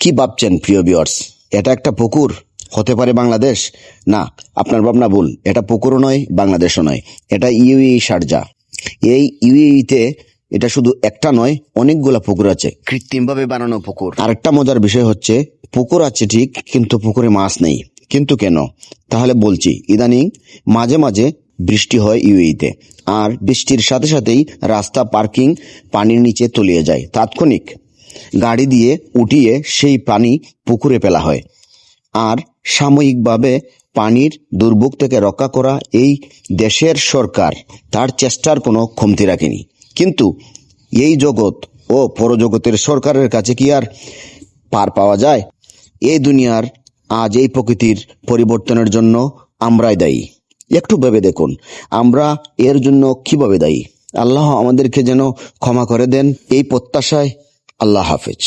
কি ভাবছেন প্রিয় ভিউয়ার্স এটা একটা পুকুর? হতে পারে বাংলাদেশ? না, আপনার ভাবনা ভুল। এটা পুকুরও নয়, বাংলাদেশও নয়। এটা ইউএই শারজা এই ইউএইতে এটা শুধু একটা নয়, অনেকগুলা পুকুর আছে। কৃত্রিমভাবে বানানো পুকুর। আরেকটা মজার বিষয় হচ্ছে, পুকুর আছে ঠিক, কিন্তু পুকুরে মাছ নেই। কিন্তু কেন? তাহলে বলছি, ইদানিং মাঝে মাঝে বৃষ্টি হয় ইউএইতে। আর বৃষ্টির সাথে সাথেই রাস্তা পার্কিং পানির নিচে তলিয়ে যায়। তাৎক্ষণিক গাড়ি দিয়ে উঠিয়ে সেই পানি পুকুরে ফেলা হয়। আর সাময়িকভাবে পানির দুর্ভোগ থেকে রক্ষা করা এই দেশের সরকার তার চেষ্টার কোনো কমতি রাখেনি। কিন্তু এই জগৎ ও পরজগতের সরকারের কাছে কি আর পার পাওয়া যায়? এই দুনিয়ার আজ এই প্রকৃতির পরিবর্তনের জন্য আমরাই দায়ী। একটু ভেবে দেখুন, আমরা এর জন্য কীভাবে দায়ী? আল্লাহ আমাদেরকে যেন ক্ষমা করে দেন এই প্রত্যাশায় আল্লাহ হাফেজ।